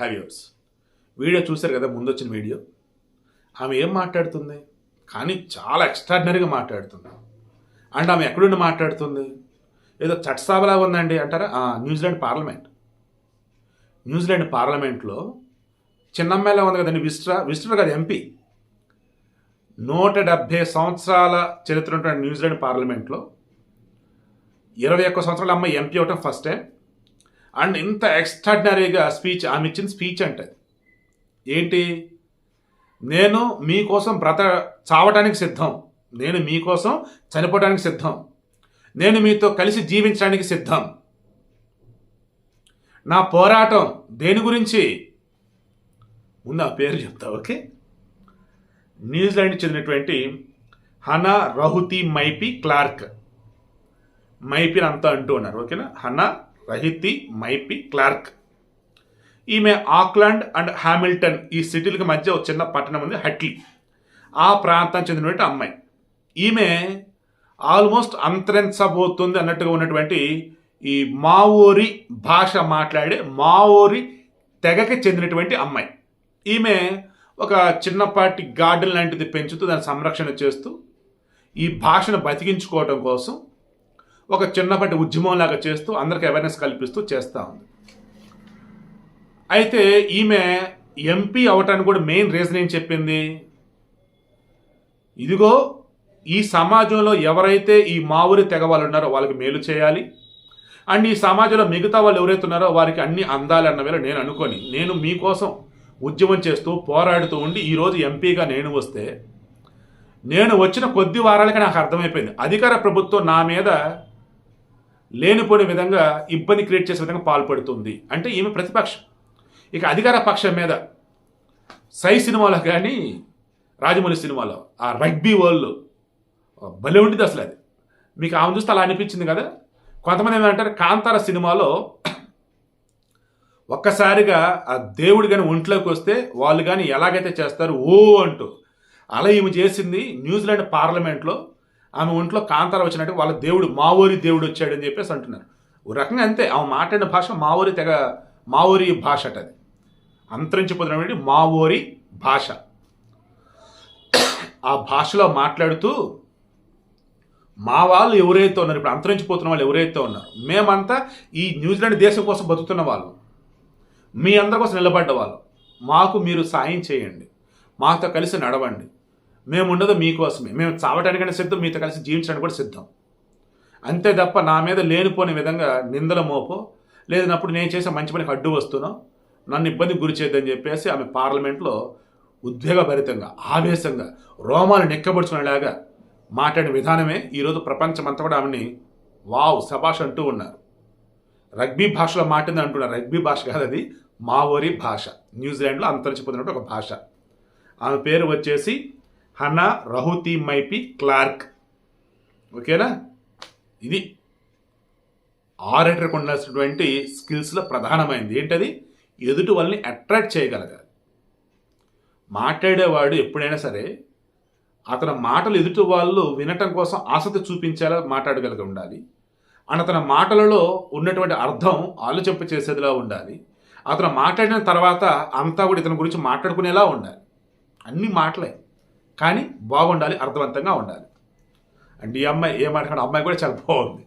హ్యావ్యూర్స్ video చూశారు కదా ముందు వచ్చిన వీడియో. ఆమె ఏం మాట్లాడుతుంది? కానీ చాలా ఎక్స్ట్రాడినరీగా మాట్లాడుతుంది. అండ్ ఆమె ఎక్కడుండి మాట్లాడుతుంది? ఏదో చట్టసభలా ఉందండి అంటారా? New Zealand parliament. న్యూజిలాండ్ పార్లమెంట్లో చిన్నమ్మాయిలా ఉంది కదండి విస్ట్రా విస్ట్రా కదా ఎంపీ. నూట డెబ్భై సంవత్సరాల చరిత్ర ఉన్నటువంటి న్యూజిలాండ్ పార్లమెంట్లో ఇరవై ఒక్క సంవత్సరాల అమ్మాయి ఎంపీ అవటం ఫస్ట్ టైం అండ్ ఇంత ఎక్స్ట్రాడినరీగా స్పీచ్ ఆమె ఇచ్చిన స్పీచ్ అంటే ఏంటి? నేను మీకోసం బ్రత చావటానికి సిద్ధం. నేను మీకోసం చనిపోవడానికి సిద్ధం. నేను మీతో కలిసి జీవించడానికి సిద్ధం. నా పోరాటం దేని గురించి? ముందు ఆ పేరు చెప్తా ఓకే? న్యూజిలాండ్ చెందినటువంటి హనా రహుతి మైపి క్లార్క్. మైపిని అంతా అంటూ ఉన్నారు ఓకేనా? Hana Rawhiti Maipi Clarke. ఈమె ఆక్లాండ్ అండ్ హామిల్టన్ ఈ సిటీలకు మధ్య ఒక చిన్న పట్టణం ఉంది హట్లీ. ఆ ప్రాంతం చెందినటువంటి అమ్మాయి. ఈమె ఆల్మోస్ట్ అంతరించబోతుంది అన్నట్టుగా ఉన్నటువంటి ఈ మావోరి భాష మాట్లాడే మావోరి తెగకి చెందినటువంటి అమ్మాయి. ఈమె ఒక చిన్నపాటి గార్డెన్ లాంటిది పెంచుతూ దాని సంరక్షణ చేస్తూ ఈ భాషను బతికించుకోవడం కోసం ఒక చిన్నపాటి ఉద్యమంలాగా చేస్తూ అందరికి అవేర్నెస్ కల్పిస్తూ చేస్తూ ఉంది. అయితే ఈమె ఎంపీ అవటానికి కూడా మెయిన్ రీజన్ ఏం చెప్పింది? ఇదిగో ఈ సమాజంలో ఎవరైతే ఈ మావురి తెగ వాళ్ళు ఉన్నారో వాళ్ళకి మేలు చేయాలి. అండ్ ఈ సమాజంలో మిగతా వాళ్ళు ఎవరైతే ఉన్నారో వారికి అన్ని అందాలి అన్న వేళ నేను అనుకొని నేను మీకోసం ఉద్యమం చేస్తూ పోరాడుతూ ఉండి ఈరోజు ఎంపీగా నేను వస్తే నేను వచ్చిన కొద్ది వారాలకి నాకు అర్థమైపోయింది. అధికార ప్రభుత్వం నా మీద లేనిపోయిన విధంగా ఇబ్బంది క్రియేట్ చేసే విధంగా పాల్పడుతుంది. అంటే ఈమె ప్రతిపక్షం. ఇక అధికార పక్షం మీద సై సినిమాలో కానీ రాజమౌళి సినిమాలో ఆ రగ్బీ వరల్డ్ భలే ఉంటుంది అసలు అది. మీకు ఆమె చూస్తే అలా అనిపించింది కదా? కొంతమంది ఏమంటారు కాంతార సినిమాలో ఒక్కసారిగా ఆ దేవుడు కానీ ఒంట్లోకి వస్తే వాళ్ళు కానీ ఎలాగైతే చేస్తారు ఓ అంటూ. అలా ఈమె చేసింది న్యూజిలాండ్ పార్లమెంట్లో ఆమె ఒంట్లో కాంతార వచ్చినట్టు వాళ్ళ దేవుడు మావోరి దేవుడు వచ్చాడని చెప్పేసి అంటున్నారు. ఒక రకంగా అంతే ఆమె మాట్లాడిన భాష మావోరి తెగ మావోరి భాష అట అది. అంతరించిపోతున్నటువంటి మావోరి భాష. ఆ భాషలో మాట్లాడుతూ మా వాళ్ళు ఎవరైతే ఉన్నారు ఇప్పుడు అంతరించిపోతున్న వాళ్ళు ఎవరైతే ఉన్నారు మేమంతా ఈ న్యూజిలాండ్ దేశం కోసం బతుకుతున్న వాళ్ళు. మీ అందరి కోసం నిలబడ్డ వాళ్ళు. మాకు మీరు సాయం చేయండి. మాతో కలిసి నడవండి. మేము ఉండదు మీకోసమే. మేము చావటానికైనా సిద్ధం మీతో కలిసి జీవించడానికి కూడా సిద్ధం. అంతే తప్ప నా మీద లేనిపోని విధంగా నిందల మోపో లేదన్నప్పుడు నేను చేసే మంచి పనికి అడ్డు వస్తున్నా నన్ను ఇబ్బంది గురి చేద్దని చెప్పేసి ఆమె పార్లమెంట్లో ఉద్వేగభరితంగా ఆవేశంగా రోమాలు నెక్కబడుచుకునేలాగా మాట్లాడిన విధానమే ఈరోజు ప్రపంచమంతా కూడా ఆమెని వావ్ సభాష్ అంటూ ఉన్నారు. రగ్బీ భాషలో మాటింది అంటున్నారు రగ్బీ భాష కాదు అది మావోరి భాష. న్యూజిలాండ్లో అంతరించిపోతున్నట్టు ఒక భాష. ఆమె పేరు వచ్చేసి హనా రహుతి మైపి క్లార్క్. ఓకేనా? ఇది ఆరేటర్కి ఉండాల్సినటువంటి స్కిల్స్లో ప్రధానమైనది ఏంటది? ఎదుటి వాళ్ళని అట్రాక్ట్ చేయగలగాలి. మాట్లాడేవాడు ఎప్పుడైనా సరే అతని మాటలు ఎదుటి వాళ్ళు వినటం కోసం ఆసక్తి చూపించేలా మాట్లాడగలిగి ఉండాలి. అండ్ అతని మాటలలో ఉన్నటువంటి అర్థం ఆలోచింప చేసేదిలా ఉండాలి. అతను మాట్లాడిన తర్వాత అంతా కూడా ఇతని గురించి మాట్లాడుకునేలా ఉండాలి. అన్ని మాటలే. కానీ బాగుండాలి అర్థవంతంగా ఉండాలి. అండ్ ఈ అమ్మాయి ఏ అమ్మాయి కూడా చాలా బాగుంది.